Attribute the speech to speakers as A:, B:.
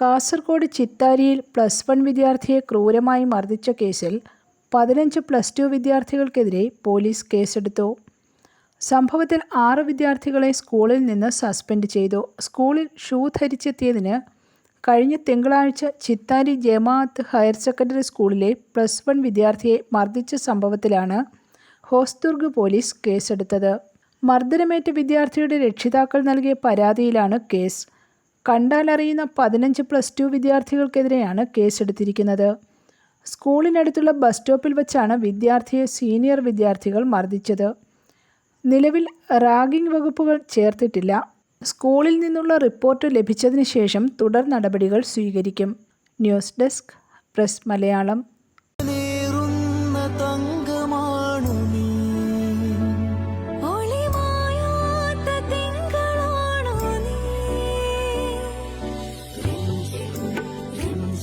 A: Kasaragod ചിത്താരിയിൽ plus one വിദ്യാർത്ഥിയെ ക്രൂരമായി മർദ്ദിച്ച കേസിൽ പതിനഞ്ച് പ്ലസ് ടു വിദ്യാർത്ഥികൾക്കെതിരെ പോലീസ് കേസെടുത്തു. സംഭവത്തിൽ ആറ് വിദ്യാർത്ഥികളെ സ്കൂളിൽ നിന്ന് സസ്പെൻഡ് ചെയ്തു. സ്കൂളിൽ ഷൂ ധരിച്ചെത്തിയതിന് കഴിഞ്ഞ തിങ്കളാഴ്ച ചിത്താരി ജമാഅത്ത് ഹയർ സെക്കൻഡറി സ്കൂളിലെ പ്ലസ് വൺ വിദ്യാർത്ഥിയെ മർദ്ദിച്ച സംഭവത്തിലാണ് ഹോസ്ദുർഗ് പോലീസ് കേസെടുത്തത്. മർദ്ദനമേറ്റ വിദ്യാർത്ഥിയുടെ രക്ഷിതാക്കൾ നൽകിയ പരാതിയിലാണ് കേസ്. കണ്ടാലറിയുന്ന പതിനഞ്ച് പ്ലസ് ടു വിദ്യാർത്ഥികൾക്കെതിരെയാണ് കേസെടുത്തിരിക്കുന്നത്. സ്കൂളിനടുത്തുള്ള ബസ് സ്റ്റോപ്പിൽ വെച്ചാണ് വിദ്യാർത്ഥിയെ സീനിയർ വിദ്യാർത്ഥികൾ മർദ്ദിച്ചത്. നിലവിൽ റാഗിംഗ് വകുപ്പുകൾ ചേർത്തിട്ടില്ല. സ്കൂളിൽ നിന്നുള്ള റിപ്പോർട്ട് ലഭിച്ചതിന് ശേഷം തുടർ നടപടികൾ സ്വീകരിക്കും.
B: News
C: desk press Malayalam.